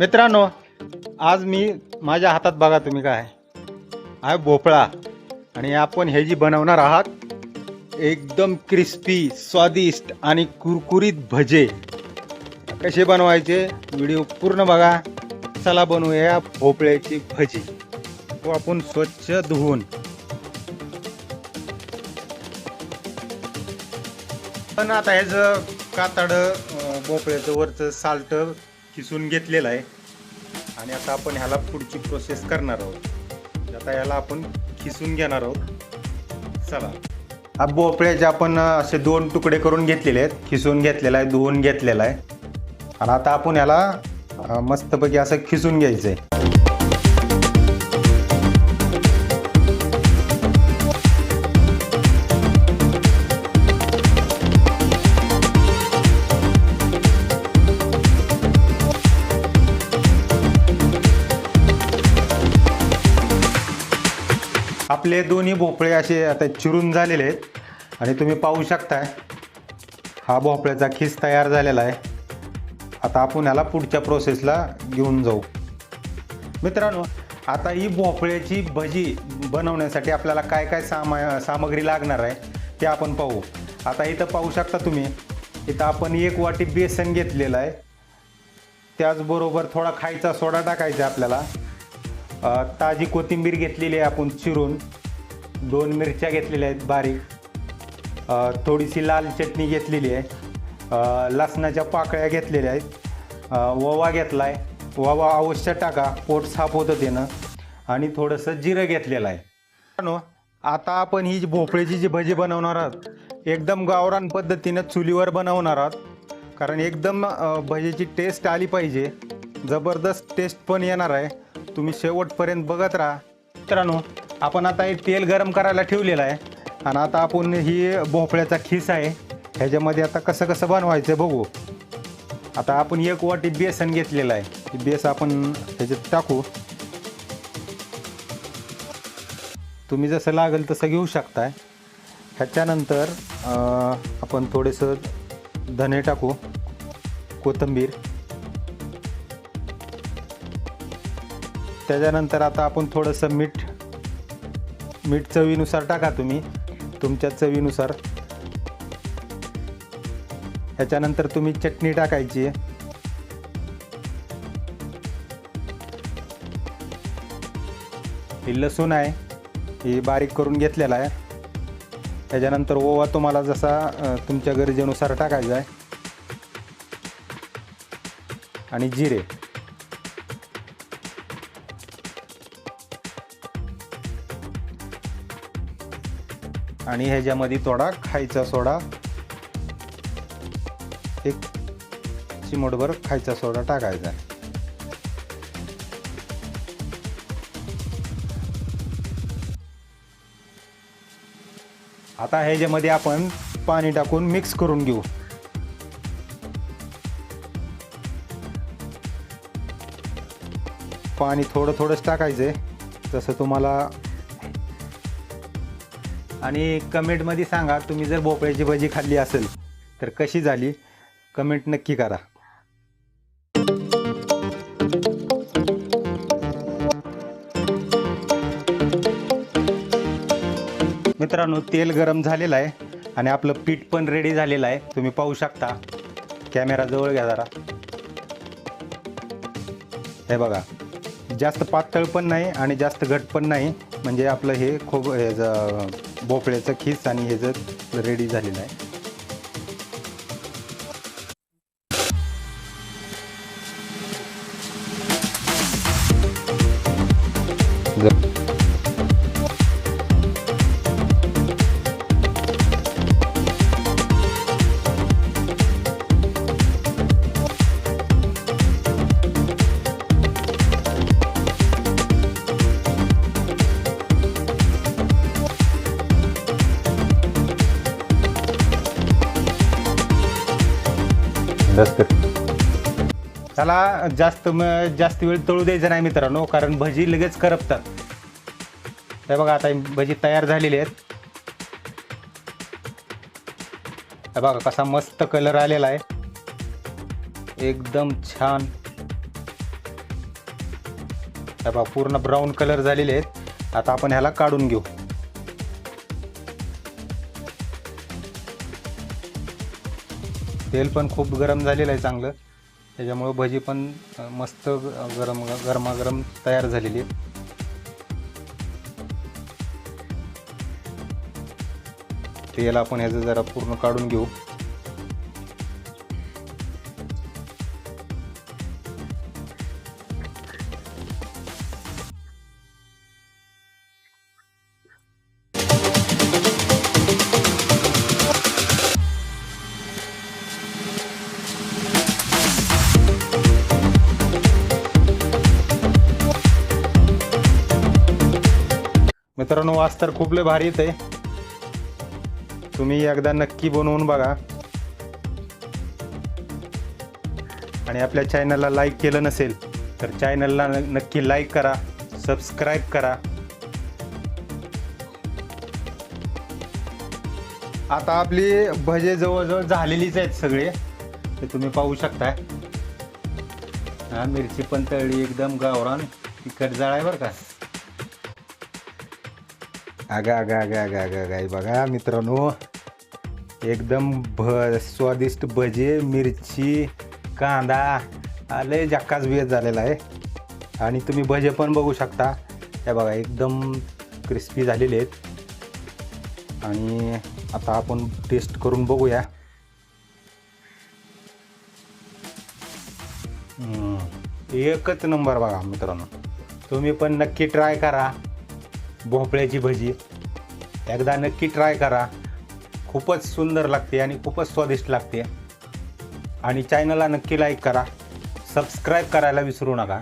मित्रांनो आज मी माझ्या हातात बघा तुम्ही काय आहे. भोपळा आणि आपण हे जी बनवणार आहात एकदम क्रिस्पी स्वादिष्ट आणि कुरकुरीत भजे. कसे बनवायचे व्हिडिओ पूर्ण बघा. चला बनवूया भोपळ्याची भजी. तो आपण स्वच्छ धुवून. पण आता ह्याचं कातड भोपळ्याचं वरचं साल्ट किसून घेतलेलं आहे. आणि आता आपण ह्याला पुढची प्रोसेस करणार आहोत. आता ह्याला आपण खिसून घेणार आहोत. चला. हा भोपळ्याचे आपण असे दोन तुकडे करून घेतलेले आहेत. खिसून घेतलेला आहे धुवून घेतलेला आहे. आणि आता आपण ह्याला मस्तपैकी असं खिसून घ्यायचं आहे आपले दोन्ही भोपळे असे आता चिरून झालेले आहेत. आणि तुम्ही पाहू शकताय हा भोपळ्याचा खिस तयार झालेला आहे. आता आपण याला पुढच्या प्रोसेसला घेऊन जाऊ. मित्रांनो आता ही भोपळ्याची भजी बनवण्यासाठी आपल्याला काय काय सामा सामग्री लागणार आहे ते आपण पाहू. आता इथं पाहू शकता तुम्ही इथं आपण एक वाटी बेसन घेतलेलं आहे. त्याचबरोबर थोडा खायचा सोडा टाकायचा आहे आपल्याला. ताजी कोथिंबीर घेतलेली आहे आपण चिरून. दोन मिरच्या घेतलेल्या आहेत बारीक. थोडीशी लाल चटणी घेतलेली आहे. लसणाच्या पाकळ्या घेतलेल्या आहेत. ववा ओवा घेतला आहे ओवा अवश्य टाका. पोट साफ होतं त्यानं. आणि थोडंसं जिरं घेतलेलं आहे. आता आपण ही जी भोपळ्याची जी भजी बनवणार आहोत एकदम गावरान पद्धतीनं चुलीवर बनवणार आहोत. कारण एकदम भजीची टेस्ट आली पाहिजे. जबरदस्त टेस्ट पण येणार आहे. तुम्ही शेवटपर्यंत बघत राहा. मित्रांनो आपण आता हे तेल गरम करायला ठेवलेलं आहे. आणि आता आपण ही भोपळ्याचा खिस आहे. ह्याच्यामध्ये आता कसं कसं बनवायचं बघू. आता आपण एक वाटी बेसन घेतलेलं आहे. ते बेस आपण ह्याच्यात टाकू. तुम्ही जसं लागेल तसं घेऊ शकताय. ह्याच्यानंतर आपण थोडेसं धने टाकू. कोथिंबीर. त्याच्यानंतर आता आपण थोडंसं मीठ मीठ चवीनुसार टाका तुम्ही तुमच्या चवीनुसार. ह्याच्यानंतर तुम्ही चटणी टाकायची आहे. ही लसूण आहे ही बारीक करून घेतलेला आहे. त्याच्यानंतर ओवा तुम्हाला जसा तुमच्या गरजेनुसार टाकायचा आहे. आणि जिरे. आणि ह्याच्यामध्ये थोडा खायचा सोडा. एक चिमटभर खायचा सोडा टाकायचा. आता ह्याच्यामध्ये आपण पाणी टाकून मिक्स करून घेऊ. पाणी थोडं थोडंच टाकायचं आहे तसं तुम्हाला आणि कमेंटमध्ये सांगा तुम्ही जर भोपळ्याची भजी खाल्ली असेल तर कशी झाली? कमेंट नक्की करा. मित्रांनो तेल गरम झालेलं आहे आणि आपलं पीठ पण रेडी झालेलं आहे. तुम्ही पाहू शकता. कॅमेरा जवळ घ्या जरा. हे बघा जास्त पातळ पण नाही आणि जास्त घट पण नाही. म्हणजे आपलं हे खूप ह्याचं भोपळ्याचं खीस आणि ह्याचं रेडी झालेलं आहे. त्याला जास्त. त्याला जास्त वेळ तळू द्यायचं नाही मित्रांनो कारण भजी लगेच करपतात. हे बघा आता भजी तयार झालेली आहेत. हे बघा कसा मस्त कलर आलेला आहे. एकदम छान. हे बघा पूर्ण ब्राऊन कलर झालेले आहेत. आता आपण ह्याला काढून घेऊ. तेल पण खूप गरम झालेलं आहे चांगलं. त्याच्यामुळं भजी पण मस्त ग- गरम गरमागरम तयार झालेली आहे. तेल आपण ह्याचं जरा पूर्ण काढून घेऊ. मित्रांनो वास तर खूप लय भारी येते तुम्ही एकदा नक्की बनवून बघा. आणि आपल्या चॅनलला लाईक केलं नसेल तर चॅनलला नक्की लाईक करा सबस्क्राईब करा. आता आपली भजे जवळजवळ झालेलीच आहेत सगळे. ते तुम्ही पाहू शकताय. हा मिरची पण तळली एकदम गावरान तिखट जाळ बरं का. आगा आगा आगा आगा आगा गाई बघा मित्रांनो एकदम भ स्वादिष्ट भजे मिरची कांदा आले जक्काच बेस झालेला आहे. आणि तुम्ही भजे पण बघू शकता. हे बघा एकदम क्रिस्पी झालेले आहेत. आणि आता आपण टेस्ट करून बघूया. एकच नंबर बघा मित्रांनो. तुम्ही पण नक्की ट्राय करा. भोपळ्याची भजी. एकदा नक्की ट्राय करा. खूपच सुंदर लागते आणि खूपच स्वादिष्ट लागते. आणि चॅनलला नक्की लाईक करा. सबस्क्राईब करायला विसरू नका.